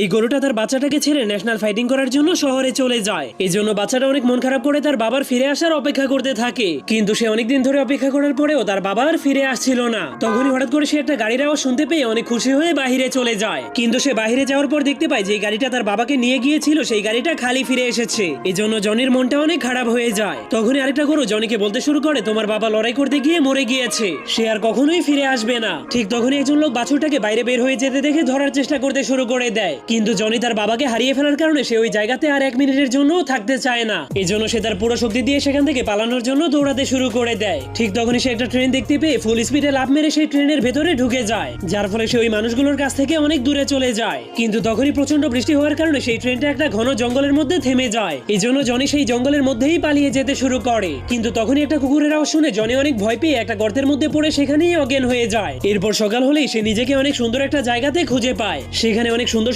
এই গরুটা তার বাচ্চাটাকে ছেড়ে ন্যাশনাল ফাইটিং করার জন্য শহরে চলে যায়। এই জন্য বাচ্চাটা অনেক মন খারাপ করে তার বাবার ফিরে আসার অপেক্ষা করতে থাকে। কিন্তু সে অনেকদিন ধরে অপেক্ষা করার পরেও তার বাবা আর ফিরে আসছিল না। তখনই হঠাৎ করে সে একটা গাড়ির আওয়াজ শুনতে পেয়ে অনেক খুশি হয়ে বাহিরে চলে যায়। কিন্তু সে বাহিরে যাওয়ার পর দেখতে পায় যে গাড়িটা তার বাবাকে নিয়ে গিয়েছিল, সেই গাড়িটা খালি ফিরে এসেছে। এই জন্য জনির মনটা অনেক খারাপ হয়ে যায়। তখনই আরেকটা গরু জনিকে বলতে শুরু করে, তোমার বাবা লড়াই করতে গিয়ে মরে গিয়েছে। সে আর কখনোই ফিরে আসবে না। ঠিক তখনই একজন লোক বাছুরটাকে বাইরে বের হয়ে যেতে দেখে ধরার চেষ্টা করতে শুরু করে দেয়। কিন্তু জনি তার বাবাকে হারিয়ে ফেলার কারণে সে ওই জায়গাতে আর এক মিনিটের জন্য থাকতে চায় না। এই জন্য সে তার পুরো শক্তি দিয়ে সেখান থেকে পালানোর জন্য দৌড়াতে শুরু করে দেয়। ঠিক তখনই সে একটা ট্রেন দেখতে পেয়ে ফুল স্পিডে লাভ মেরে সেই ট্রেনের ভেতরে ঢুকে যায়, যার ফলে সে ওই মানুষগুলোর কাছ থেকে অনেক দূরে চলে যায়। কিন্তু তখনই প্রচণ্ড বৃষ্টি হওয়ার কারণে সেই ট্রেনটা একটা ঘন জঙ্গলের মধ্যে থেমে যায়। এই জন্য জনি সেই জঙ্গলের মধ্যেই পালিয়ে যেতে শুরু করে। কিন্তু তখনই একটা কুকুরের আওয়াজ শুনে জনি অনেক ভয় পেয়ে একটা গর্তের মধ্যে পড়ে সেখানেই অজ্ঞান হয়ে যায়। এরপর সকাল হলেই সে নিজেকে অনেক সুন্দর একটা জায়গাতে খুঁজে পায়। সেখানে অনেক সুন্দর